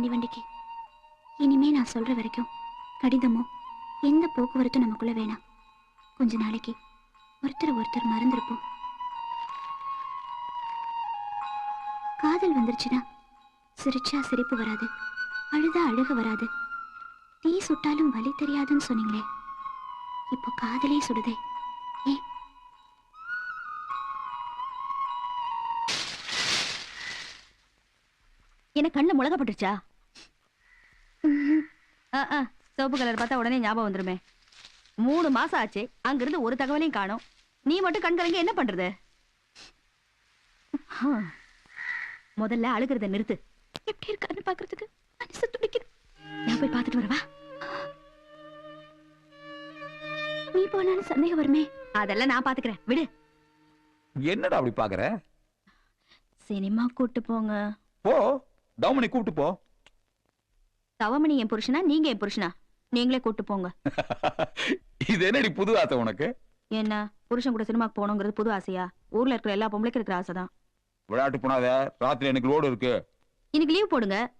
தண்ணி வண்டிக்கு. இனிமே நான் சொல்ற வரைக்கும் கடிதமோ எந்த போக்குவரத்தும் நமக்குள்ள வேணாம். கொஞ்ச நாளைக்கு ஒருத்தர் ஒருத்தர் மறந்துருப்போம். காதல் வந்துருச்சுன்னா சிரிச்சா சிரிப்பு வராது அழுதா அழுக வராது. தீ சுட்டாலும் வலி தெரியாதுன்னு சொன்னீங்களே இப்போ காதலே சுடுதே. ஏன் கண்ணு கண்ணுல முளக சிவப்பு கலர் பார்த்தா உடனே ஞாபகம் வந்துருமே. மூணு மாசம் ஆச்சு அங்கிருந்து ஒரு தகவலையும் காணோம். நீ மட்டும் கண் கலங்கி என்ன பண்றது. முதல்ல அழுகிறத நிறுத்து. எப்படி இருக்கான்னு பாக்குறதுக்கு மனசு துடிக்குது நான் போய் பார்த்துட்டு வரவா? நீ போனாலும் சந்தேகம் வருமே. அதெல்லாம் நான் பாத்துக்கிறேன் விடு. என்னடா அப்படி பாக்குற சினிமா கூட்டு போங்க. போ தவமணி கூப்பிட்டு போ. தவமணி என் புருஷனா நீங்க என் புருஷனா? நீங்களே கூட்டு போங்க. இது என்னடி புது ஆசை உனக்கு? என்ன புருஷன் கூட சினிமாக்கு போகணுங்கிறது புது ஆசையா? ஊர்ல இருக்கிற எல்லா பொம்பளைக்கும் இருக்கிற ஆசைதான். விளையாட்டு போனாத ராத்திரி எனக்கு லோடு இருக்கு. இன்னைக்கு லீவ் போடுங்க.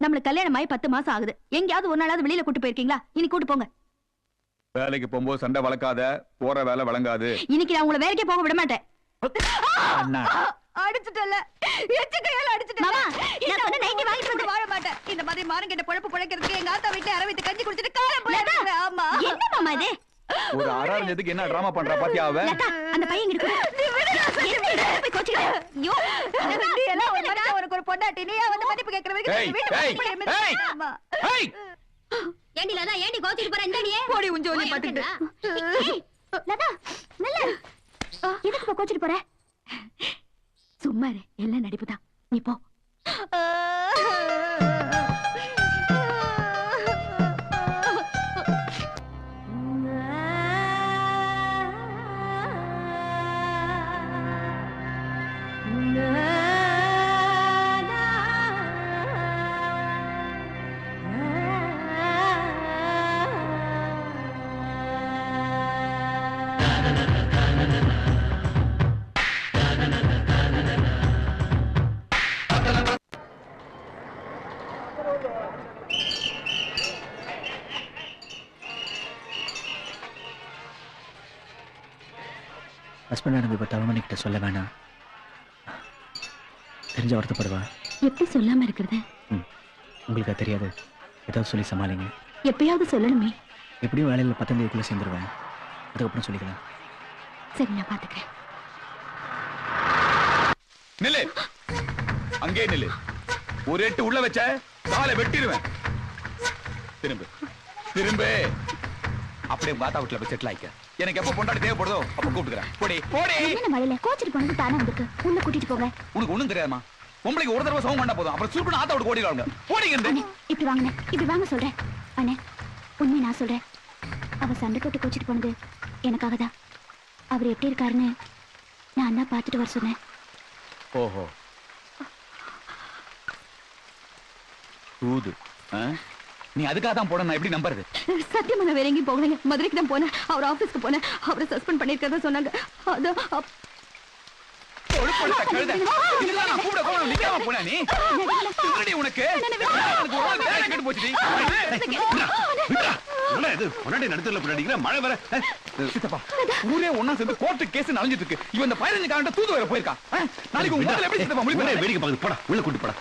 நம்மளுக்கு கல்யாணம் ஆகி பத்து மாசம் ஆகுது. எங்கேயாவது ஒரு நாளாவது வெளியில கூட்டு போயிருக்கீங்களா? இன்னைக்கு கூட்டு போங்க. வேலைக்கு போகும்போது சண்டை வளர்க்காத போற வேலை வழங்காது. இன்னைக்கு நான் உங்களை வேலைக்கே போக விட மாட்டேன். அடிச்சுட்டல எச்ச கையால அடிச்சுட்டல மாமா நான் சொன்ன நைட்டி வாங்கிட்டு வந்து வாழ மாட்டேன் இந்த மாதிரி மானங்கிட்ட பொழப்பு பொழைக்கிறதுக்கு எங்க ஆத்தா வீட்டுல அரவித்து கஞ்சி குடிச்சிட்டு காலம் போயிடுறேன் ஆமா. என்ன மாமா இது? ஒரு என்ன டிராமா பண்றா பாத்தியா அவ? லதா அந்த பையன் இங்க நீ ஒரு பொண்டாட்டி. நீ வந்து மன்னிப்பு கேக்குற ஏய், ஏய், ஏய். ஏய். ஏண்டி லதா ஏண்டி கோச்சிட்டு போற? இந்த நீயே போடி ஜோலி பாத்துட்டு லதா நல்ல எதுக்கு இப்ப கோச்சிட்டு போற? சும்மா இரு. எல்லாம் நடிப்புதான். நீ போ. ஹஸ்பண்ட் நடந்து இப்போ தவமணி கிட்ட சொல்ல வேணாம். தெரிஞ்ச வருத்தப்படுவா எப்படி சொல்லாம இருக்கிறது? உங்களுக்கு தெரியாது. ஏதாவது சொல்லி சமாளிங்க. எப்பயாவது சொல்லணுமே. எப்படியும் வேலையில் பத்தாம் தேதிக்குள்ளே சேர்ந்துருவேன். அதுக்கப்புறம் சொல்லிக்கலாம் சரி நான் பாத்துக்கிறேன். நில்லு. அங்கே நில்லு. ஒரு எட்டு உள்ள வச்ச காலை வெட்டிடுவேன். திரும்ப. திரும்ப. அப்படியே ஆத்தா வீட்டுல போய் செட்டில் ஆயிக்க. எனக்கு எப்ப பொண்டாடி தேவைப்படுதோ அப்ப கூப்பிட்டுக்கிறேன். போடி. போடி. என்ன மழையில? கோச்சிட்டு போனது தானே வந்திருக்கு உள்ள கூட்டிட்டு போங்க. உனக்கு ஒண்ணும் தெரியாதுமா பொம்பளைக்கு ஒரு தடவை சமம் பண்ணா போதும். அப்புறம் சுருக்குன்னு ஆத்தா விட்டு ஓடிடுவாங்க போடிங்க அண்ணே இப்படி வாங்கண்ணே. இப்படி வாங்க சொல்றேன். அண்ணே உண்மை நான் சொல்றேன். அவ சண்டை போட்டு கோச்சிட்டு போனது எனக்காக தான். அவர் எப்படி இருக்காருன்னு நான் தான் பார்த்துட்டு வர சொன்னேன். ஓஹோ. தூது. ஆ? நீ அதுக்காக தான் போட நான் எப்படி நம்புறது? சத்தியமா நான் வேற எங்கேயும் போகலைங்க. மதுரைக்கு தான் போனேன். அவர் ஆபீஸ்க்கு போனேன். அவரை சஸ்பெண்ட் பண்ணிருக்கிறதா சொன்னாங்க. அதான் போனா மழை வர சித்தப்பா, ஊரே ஒண்ணா சேர்ந்து கோர்ட்டு கேஸ் இருக்கு. இவன் இந்த பதினஞ்சு தூது வர போயிருக்கான்? நாளைக்கு? வேடிக்கை பார்த்து போடா. உள்ள கூட்டு போடா.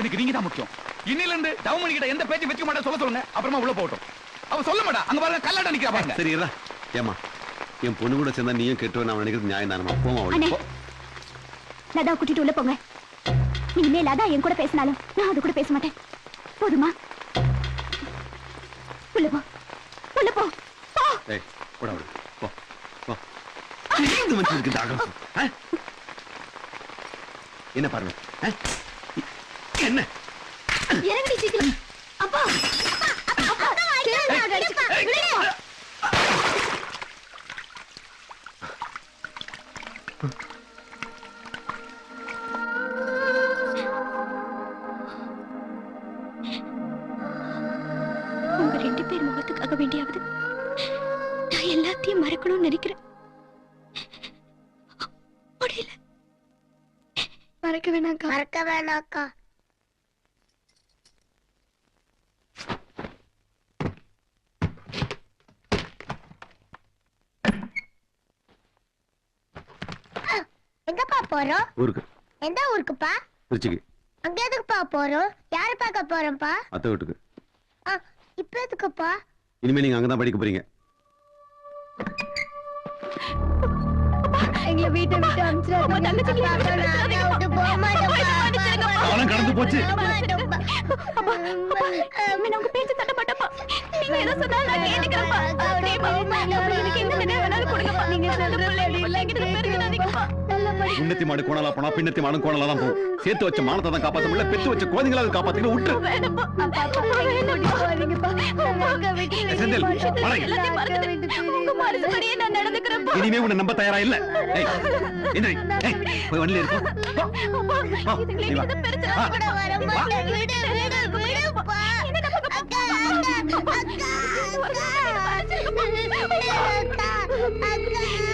எனக்கு நீங்க தான் முக்கியம். இன்னில இருந்து தவமணி கிட்ட எந்த பேச்சு வச்சுக்க மாட்டேன் சொல்ல சொல்லுங்க. அப்புறமா உள்ள போகட்டும். அவ சொல்ல மாட்டா. அங்க பாருங்க கல்லாட்ட நிக்கிறா பாருங்க. சரி இருடா. ஏமா என் பொண்ணு கூட சேர்ந்தா நீயும் கெட்டுவேன் நான் நினைக்கிறது நியாயம் தானமா போமா அவளுக்கு லதா கூட்டிட்டு உள்ள போங்க. இனிமே லதா என் கூட பேசினாலும் நான் அது கூட பேச மாட்டேன். போதுமா? உள்ள போ. உள்ள போ. ஏய் போடா போ போ. இந்த? என்ன பாருங்க? ஆ? என்ன? இறங்கடி சீக்கிரம். அப்பா அப்பா அப்பா அப்பா அடிப்பா விடுங்க. உங்க ரெண்டு பேர் முகத்துக்காக வேண்டியாவது நான் எல்லாத்தையும் மறக்கணும்னு நினைக்கிறேன். முடியல. மறக்க வேணாக்கா மறக்க வேணாக்கா போறோம்? ஊருக்கு. எந்த ஊருக்குப்பா? திருச்சிக்கு. அங்க எதுக்குப்பா போறோம்? யாரு பார்க்க போறோம்ப்பா? அத்தை வீட்டுக்கு. ஆ, இப்ப எதுக்குப்பா? இனிமே நீங்க அங்கதான் படிக்க போறீங்க. எங்களை வீட்டை விட்டு அனுப்பிச்சிடாதீங்க. கடந்து போச்சு. உங்க பேச்சு நீங்க எதை சொன்னாலும் நான் கேட்டுக்கிறேன்ப்பா. அப்படியே பாவமா எனக்கு எந்த வேணாலும் கொடுங்கப்பா. நீங்க பெருகிடாதீங்கப்பா முன்னத்தி மாடு கோணலா போனா பின்னத்தி மாடும் கோணலா தான் போகும் சேர்த்து வச்ச மானத்தை தான் காப்பாத்த முடியல பெத்து வச்ச குழந்தைங்களாவது காப்பாத்திக்கணும் விட்டு செந்தில், இனிமே உன்னை நம்ப தயாரா இல்ல ஏய், போய் வண்டியில இருக்கும். அக்கா, அக்கா, அக்கா,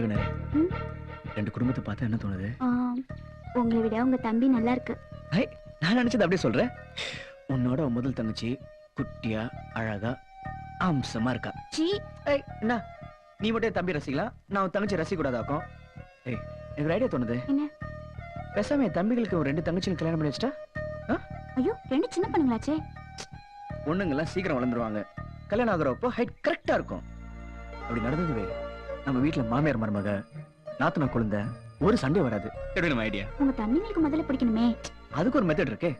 ம்? ரெண்டு குடும்பத்தை பார்த்தா என்ன தோணுது? உங்களை விட உங்க தம்பி நல்லா இருக்கு. நான் நினைச்சது அப்படியே சொல்றேன். உன்னோட உன் முதல் தங்கச்சி குட்டியா அழகா அம்சமா இருக்கா. சீ. என்ன? நீ மட்டும் தம்பி ரசிக்கலாம் நான் தங்கச்சி ரசிக்க கூடாதாக்கும் ஏய் எனக்கு ஒரு ஐடியா தோணுது? பேசாம என் தம்பிகளுக்கு ஒரு ரெண்டு தங்கச்சியும் கல்யாணம் பண்ணி வச்சிட்டா? ஐயோ ரெண்டு சின்ன பண்ணுங்களாச்சே. பொண்ணுங்கெல்லாம் சீக்கிரம் வளர்ந்துருவாங்க. கல்யாணம் ஆகுறப்போ ஹைட் கரெக்டா இருக்கும். அப்படி நடந்ததுவே. நம்ம வீட்ல மாமியார் மருமக நாத்தனா குழந்தை ஒரு சண்டே வராது. எப்படி நம்ம ஐடியா உங்க தம்பிங்களுக்கு முதல்ல பிடிக்கணுமே. அதுக்கு ஒரு மெத்தட் இருக்கே.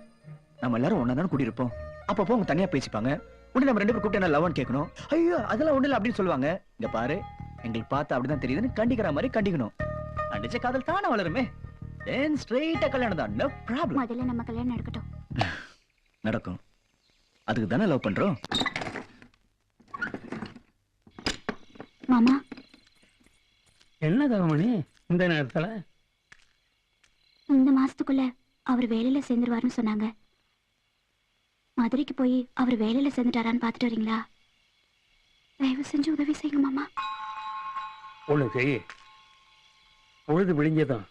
நம்ம எல்லாரும் ஒன்னா தானே கூடியிருப்போம். அப்பப்போ அவங்க தனியா பேசிப்பாங்க. உடனே நம்ம ரெண்டு பேரும் கூப்பிட்டு என்ன லவ்னு கேட்கணும். ஐயோ அதெல்லாம் ஒண்ணு இல்ல அப்படின்னு சொல்லுவாங்க. இங்க பாரு எங்களுக்கு பார்த்தா அப்படிதான் தெரியுதுன்னு கண்டிக்கிற மாதிரி கண்டிக்கணும். அடிச்ச காதல் தானே வளருமே. தென் ஸ்ட்ரெயிட்டா கல்யாணம் தான். நோ ப்ராப்ளம் முதல்ல நம்ம கல்யாணம் நடக்கட்டும். நடக்கும். அதுக்கு தானே லவ் பண்றோம் மாமா என்ன தவமணி இந்த நேரத்துல? இந்த மாசத்துக்குள்ள அவர் வேலையில சேர்ந்துருவாருன்னு சொன்னாங்க. மதுரைக்கு போய் அவர் வேலையில சேர்ந்துட்டாரான்னு பார்த்துட்டு வரீங்களா? தயவு செஞ்சு உதவி செய்யுங்க மாமா. ஒண்ணு பொழுது விடிஞ்சதும்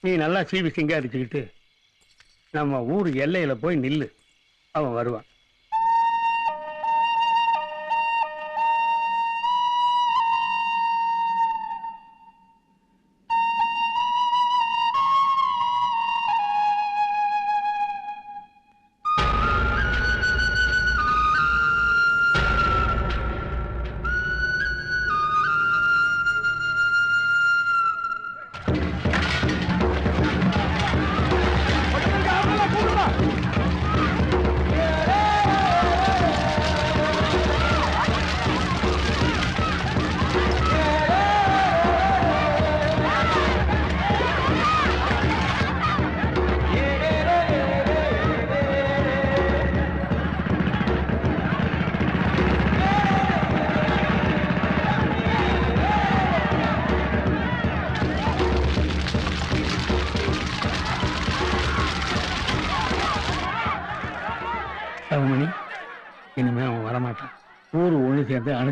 நீ நல்லா சீவி சிங்காரிச்சுக்கிட்டு நம்ம ஊர் எல்லையில போய் நில்லு. அவன் வருவான்.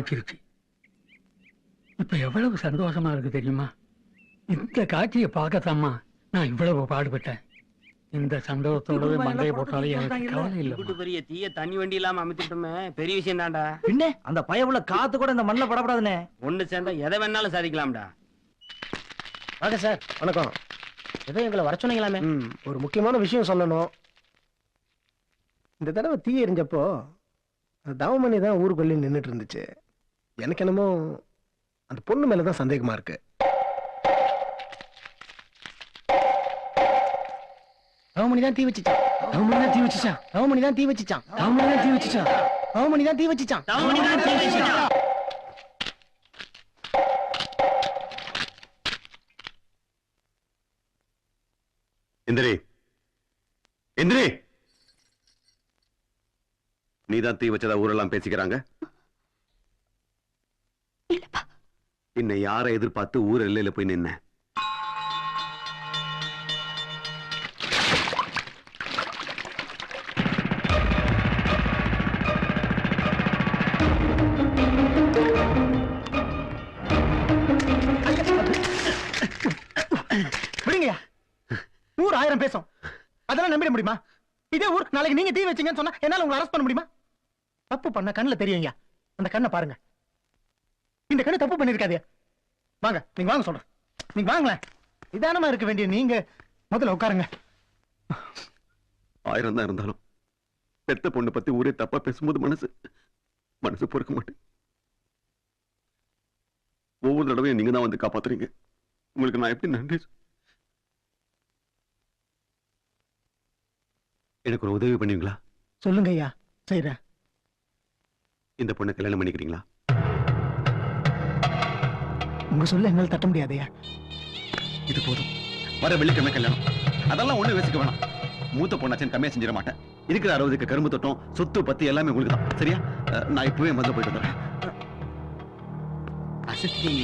அணைச்சிருச்சு இப்ப எவ்வளவு சந்தோஷமா இருக்கு தெரியுமா? இந்த காட்சியை பார்க்கத்தாம்மா நான் இவ்வளவு பாடுபட்டேன். இந்த சந்தோஷத்தோடவே மண்டையை போட்டாலே எனக்கு கவலை இல்லை பெரிய தீய தண்ணி வண்டி இல்லாம அமைத்துட்டோமே பெரிய விஷயம் தான்டா. பின்ன அந்த பயவுல காத்து கூட இந்த மண்ணில் படப்படாதுனே ஒண்ணு சேர்ந்தா எதை வேணாலும் சாதிக்கலாம்டா. வாங்க சார் வணக்கம். ஏதோ எங்களை வர சொன்னீங்களாமே. ஒரு முக்கியமான விஷயம் சொல்லணும். இந்த தடவை தீ எரிஞ்சப்போ அந்த தவமணி தான் ஊருக்குள்ளே நின்றுட்டு இருந்துச்சு. எனக்கு என்னமோ அந்த பொண்ணு மேல தான் சந்தேகமா இருக்கு. தவமணி தான் தீ வச்சுச்சான். தவமணி தான் தீ வச்சுச்சான். தவமணி தான் தீ வச்சுச்சான். தவமணி தான் தீ வச்சுச்சான். தவமணி தான் தீ வச்சுச்சான். தவமணி தான் தீ வச்சுச்சான். எந்திரி எந்திரி நீதான் தீ வச்சதா ஊரெல்லாம் பேசிக்கிறாங்க? இன்னை யாரை எதிர்பார்த்து ஊர் எல்லையில போய் நின்ன? விடுங்கய்யா. ஊர் ஆயிரம் பேசும். அதெல்லாம் நம்பிட முடியுமா? இதே ஊர் நாளைக்கு நீங்க தீ வச்சீங்கன்னு சொன்னா என்னால உங்களை அரெஸ்ட் பண்ண முடியுமா? தப்பு பண்ண கண்ணுல தெரியுங்கய்யா அந்த கண்ணை பாருங்க. இந்த கண்ணு தப்பு பண்ணிருக்காதே. வாங்க நீங்க வாங்க சொல்றேன். நீங்க வாங்களேன். நிதானமா இருக்க வேண்டிய நீங்க முதல்ல உட்காருங்க. ஆயிரம் தான் இருந்தாலும் பெத்த பொண்ணு பத்தி ஊரே தப்பா பேசும்போது மனசு மனசு பொறுக்க மாட்டேன். ஒவ்வொரு தடவையும் நீங்க தான் வந்து காப்பாத்துறீங்க. உங்களுக்கு நான் எப்படி நன்றி எனக்கு ஒரு உதவி பண்ணுவீங்களா? சொல்லுங்க ஐயா செய்யறேன் இந்த பொண்ணை கல்யாணம் பண்ணிக்கிறீங்களா? உங்க சொல்ல என்னால தட்ட முடியாதையா இது போதும். வர வெள்ளிக்கிழமை கல்யாணம். அதெல்லாம் ஒண்ணு யோசிக்க வேணாம். மூத்த பொண்ணாச்சும் கம்மியா செஞ்சிட மாட்டேன். இருக்கிற அறுபதுக்கு கரும்பு தொட்டம் சொத்து பத்தி எல்லாமே உங்களுக்கு தான் சரியா நான் இப்பவே வந்து போயிட்டு வந்துடுறேன். அசத்திட்டீங்க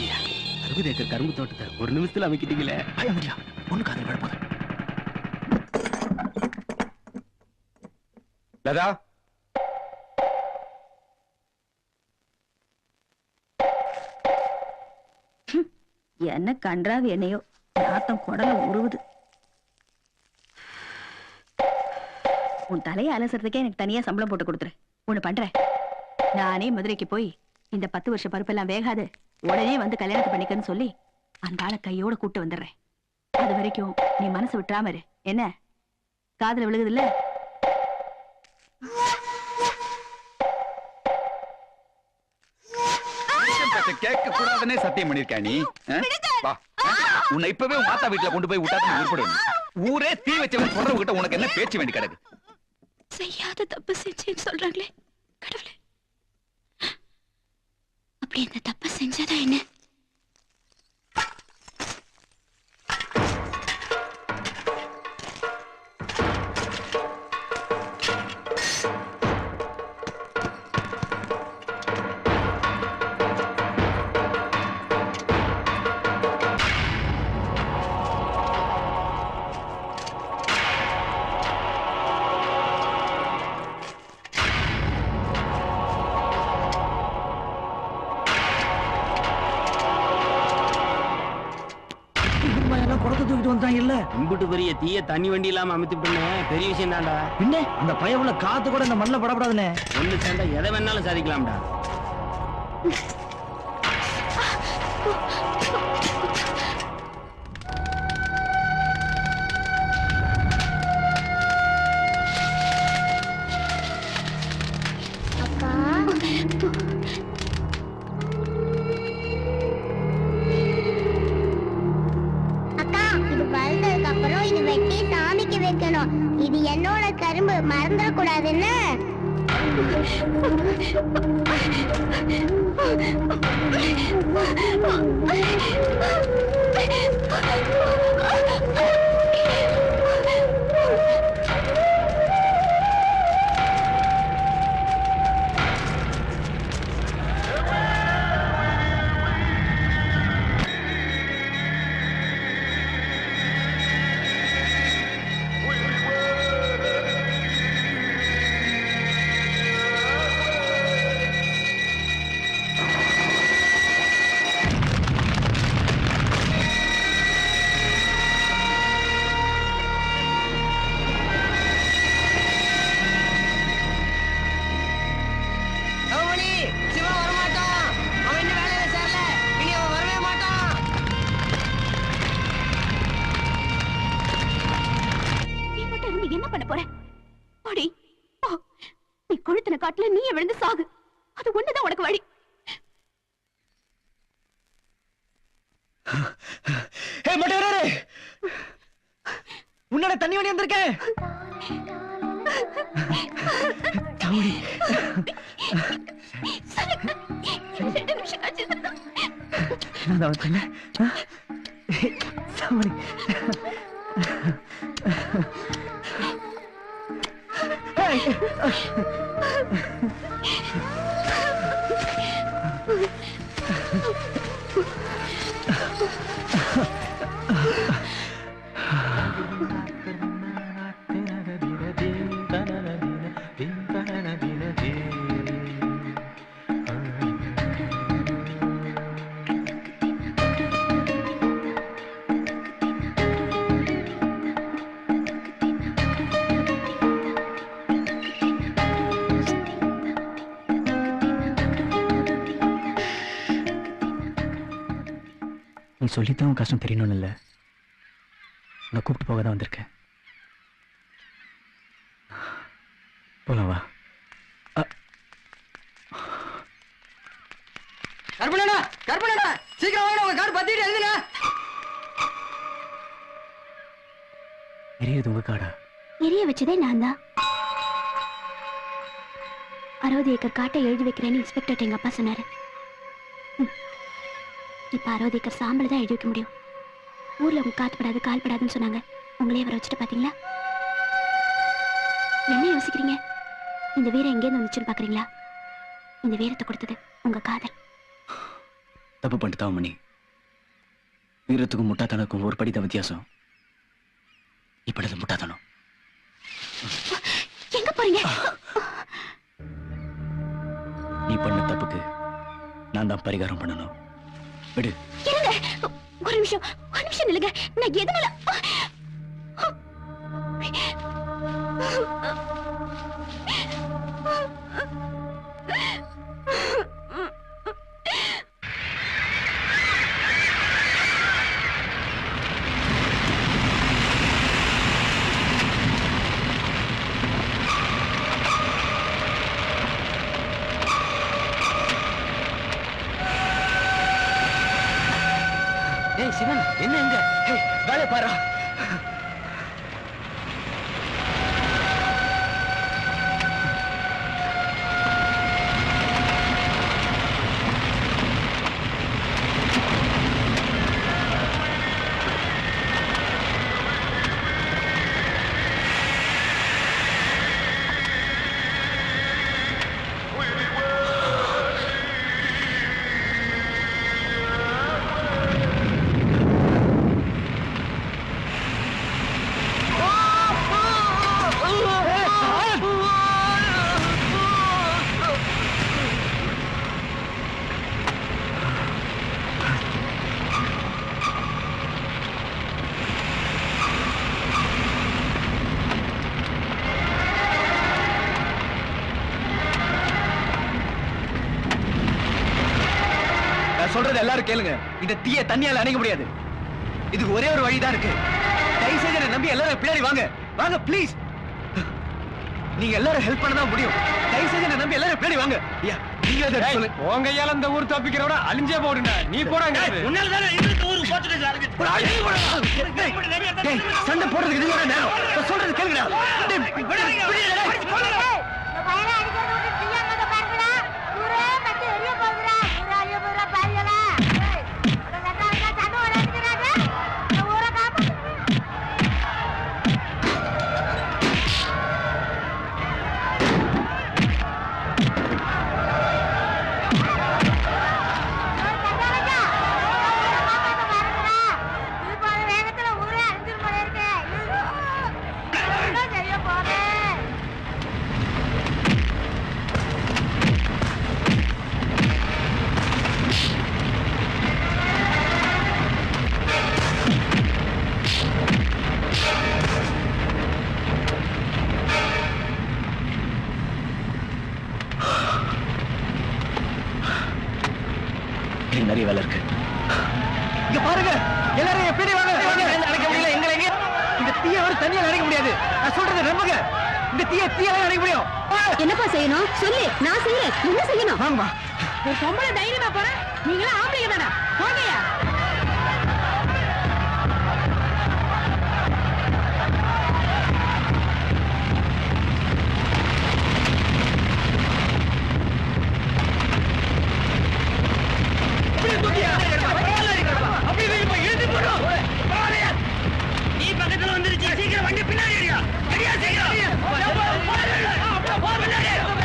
அறுபது ஏக்கர் கரும்பு தோட்டத்தை ஒரு நிமிஷத்துல அமைக்கிட்டீங்களே. பயம் இல்லையா ஒண்ணு காதல் லதா என்ன கன்றாவி என்னையோ? நாத்தம் குடல உருவுது. உன் தலையை அலசுறதுக்கே எனக்கு தனியா சம்பளம் போட்டு கொடுத்துரு. ஒண்ணு பண்றேன் நானே மதுரைக்கு போய் இந்த பத்து வருஷ பருப்பெல்லாம் வேகாது உடனே வந்து கல்யாணத்தை பண்ணிக்கன்னு சொல்லி அந்த ஆளை கையோட கூட்டு வந்துடுறேன். அது வரைக்கும் நீ மனசு விட்டுறாம இரு. என்ன? காதுல விழுகுதுல்ல கேட்க கூடாதுன்னே சத்தியம் பண்ணிருக்கா நீ. ஆ? வா. உன்னை இப்பவே உன் மாத்தா வீட்டுல கொண்டு போய் விட்டா உருப்படும் ஊரே தீ வச்சவன் உனக்கு என்ன பேச்சு வேண்டி கிடக்கு? செய்யாத தப்பு செஞ்சேன்னு சொல்றாங்களே கடவுளே. அப்படி இந்த தப்பு செஞ்சதா என்ன? தண்ணி வண்டி இல்லாம அமைத்துட்டோமே பெரிய விஷயம் தான்டா. பின்ன அந்த பயவுல காத்து கூட இந்த மண்ணில் படப்படாதுனே. ஒண்ணு சேர்ந்தா எதை வேணாலும் சாதிக்கலாம்டா. Somebody. hey! நீ சொல்லித்தான் உன் கஷ்டம் தெரியணும்னு இல்லை. நான் கூப்பிட்டு போக தான் வந்திருக்கேன். போலாம் வா. கற்பனா கற்பனா சீக்கிரம் வாங்க உங்க கார் பத்திட்டு எழுதுனா எரியது உங்க காடா எரிய வச்சதே நான் தான் அறுபது ஏக்கர் காட்டை எழுதி வைக்கிறேன்னு இன்ஸ்பெக்டர் எங்க அப்பா சொன்னாரு. இப்ப அறுபது ஏக்கர் சாம்பல் தான் எழுதி வைக்க முடியும். ஊர்ல உங்க காத்து படாது கால் படாதுன்னு சொன்னாங்க. உங்களே வர வச்சுட்டு பாத்தீங்களா? என்ன யோசிக்கிறீங்க? இந்த வீரம் எங்கேருந்து வந்துச்சுன்னு பாக்குறீங்களா? இந்த வீரத்தை கொடுத்தது உங்க காதல். தப்பு பண்ணிட்டு மணி. வீரத்துக்கும் முட்டாத்தனுக்கும் ஒரு படி தான் வித்தியாசம். இப்படி முட்டாத்தனம். எங்க போறீங்க? நீ பண்ண தப்புக்கு நான் தான் பரிகாரம் பண்ணணும். விடு. இருங்க. ஒரு நிமிஷம். ஒரு நிமிஷம் நில்லுங்க. நான் எதனால தீய தண்ணியால அணைக்க முடியாது இதுக்கு ஒரே ஒரு வழிதான் இருக்கு தயவு செய்து நம்பி எல்லாரும் பின்னாடி வாங்க வாங்க ப்ளீஸ் நீங்க எல்லாரும் ஹெல்ப் பண்ண தான் முடியும் தயவு செய்து நம்பி எல்லாரும் பின்னாடி வாங்க ஐயா உங்க கையால இந்த ஊர் தப்பிக்கிறோட அழிஞ்சே போடுங்க நீ போறாங்க சண்டை போடுறதுக்கு சொல்றது கேளுங்கடா என்னப்பா செய்யணும்? சொல்லு. நான் செய்யறேன் என்ன செய்யணும்? வாங்கம்மா. ஒரு பொம்பளை தைரியமா போற. நீங்களா ஆம்பளைங்க தானே. போங்கயா நீ பக்கத்துல வந்துருச்சு. சீக்கிரம் வண்டி பின்னாடி ஏறியா. சரியா சீக்கிரம்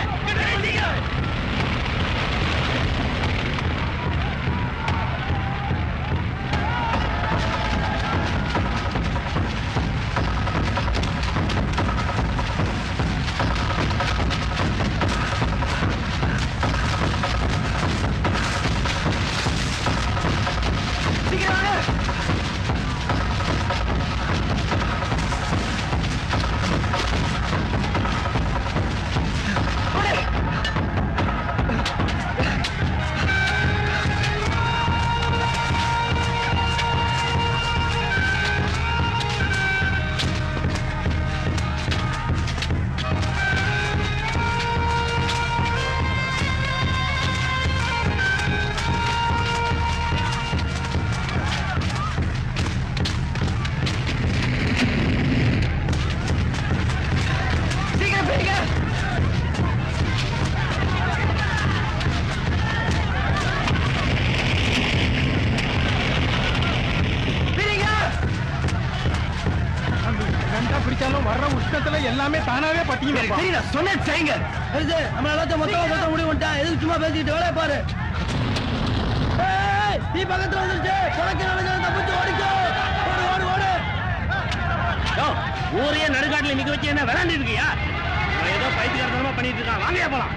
சரி நான் சொன்னேன் செய்யுங்க நம்ம எல்லாத்தையும் மொத்தமா மொத்தம் முடிவு பண்ணிட்டான் எதுக்கு சும்மா பேசிக்கிட்டு வேலையை பாரு. நீ பக்கத்துல வந்துருச்சு. உனக்கு நடக்கிறது தப்பிச்சு ஓடிக்கோ. ஓடு ஓடு ஓடு. ஊரையே நடுக்காட்டுல நிக்க வச்சு என்ன விளாண்டு இருக்கியா? ஏதோ பைத்தியக்காரத்தனமா பண்ணிட்டு இருக்கான். வாங்கயா போலாம்.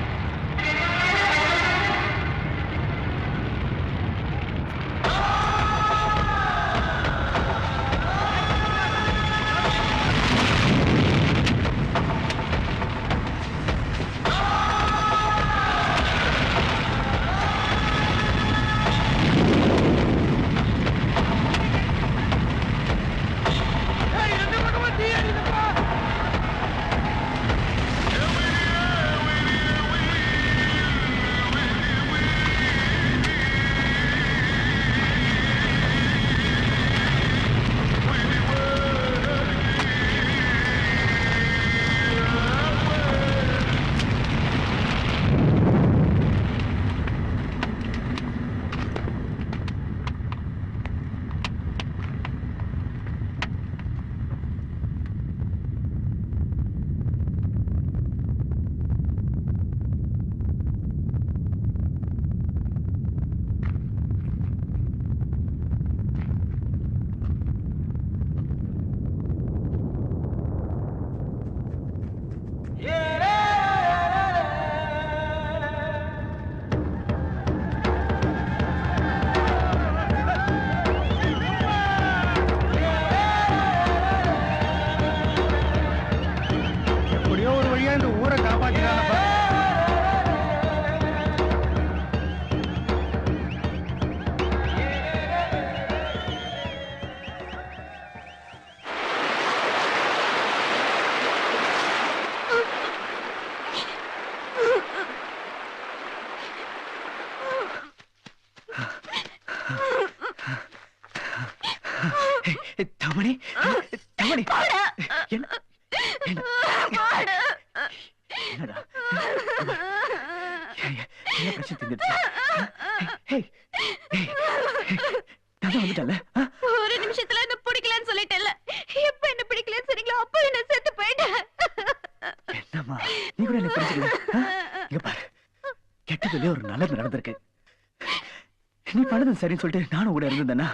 சரின்னு சொல்லிட்டு நானும் கூட இருந்திருந்தேன்னா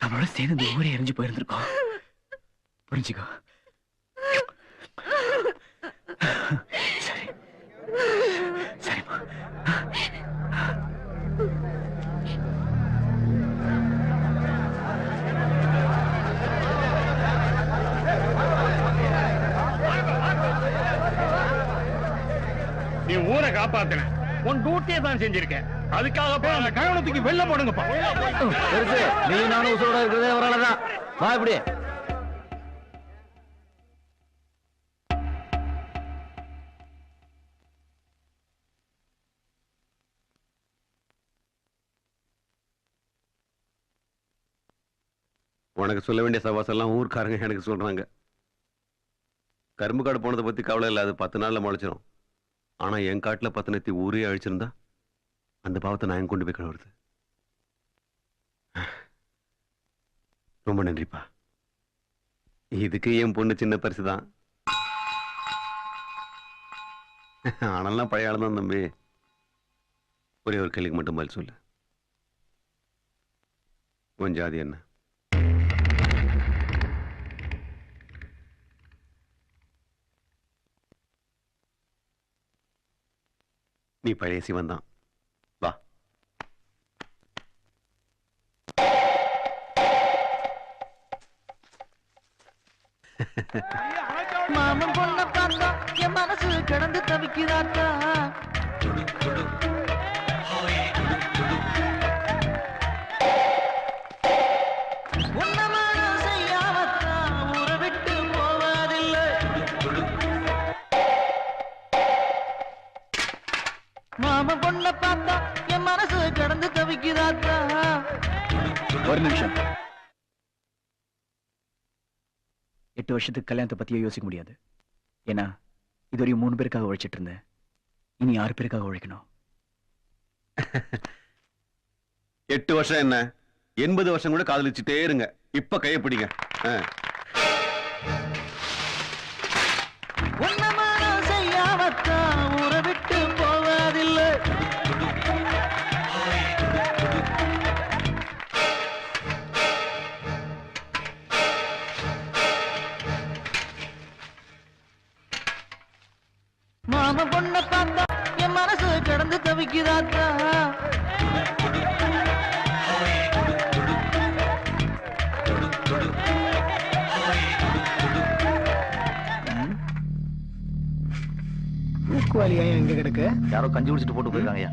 நம்மளோட சேர்ந்து இந்த ஊரே எரிஞ்சு போயிருந்திருக்கோம். புரிஞ்சுக்கோ? சரி. சரிம்மா. நீ ஊரை காப்பாத்தின. உன் டூட்டியை தான் செஞ்சிருக்கேன் அதுக்காக போய் அந்த போடுங்கப்பா. நீ நானும் உசுரோட இருக்கிறதே அவராலதான். வா இப்படி. உனக்கு சொல்ல வேண்டிய சவாசம் எல்லாம் ஊர்க்காரங்க எனக்கு சொல்றாங்க. கரும்பு காடு போனதை பத்தி கவலை இல்லை பத்து நாள்ல முளைச்சிரும். ஆனா என் காட்டுல பத்து நத்தி ஊரே அழிச்சிருந்தா அந்த பாவத்தை நான் எங்க கொண்டு போய் கழுவுறது? ரொம்ப நன்றிப்பா. இதுக்கு என் பொண்ணு சின்ன பரிசு தான் ஆனாலும் பழைய ஆள் தான் தம்பி. ஒரே ஒரு கேள்விக்கு மட்டும் பதில் சொல்லு. உன் ஜாதி என்ன? நீ பழைய சிவன் தான் மாமன் பொண்ண பார்த்தா என் மனசு கிடந்து தவிக்கிறாக்கா? உன்னமானம் பொண்ண பார்த்தா என் மனசு கடந்து தவிக்கிறாக்கா? ஒரு நிமிஷம். எட்டு வருஷத்துக்கு கல்யாணத்தை பத்தியே யோசிக்க முடியாது. ஏன்னா இதுவரையும் மூணு பேருக்காக உழைச்சிட்டு இருந்தேன். இனி ஆறு பேருக்காக உழைக்கணும். எட்டு வருஷம் என்ன? எண்பது வருஷம் கூட காதலிச்சுட்டே இருங்க. இப்ப கையை பிடிங்க. கிடக்கு யாரோ கஞ்சி குடிச்சிட்டு போட்டு போயிருக்காங்க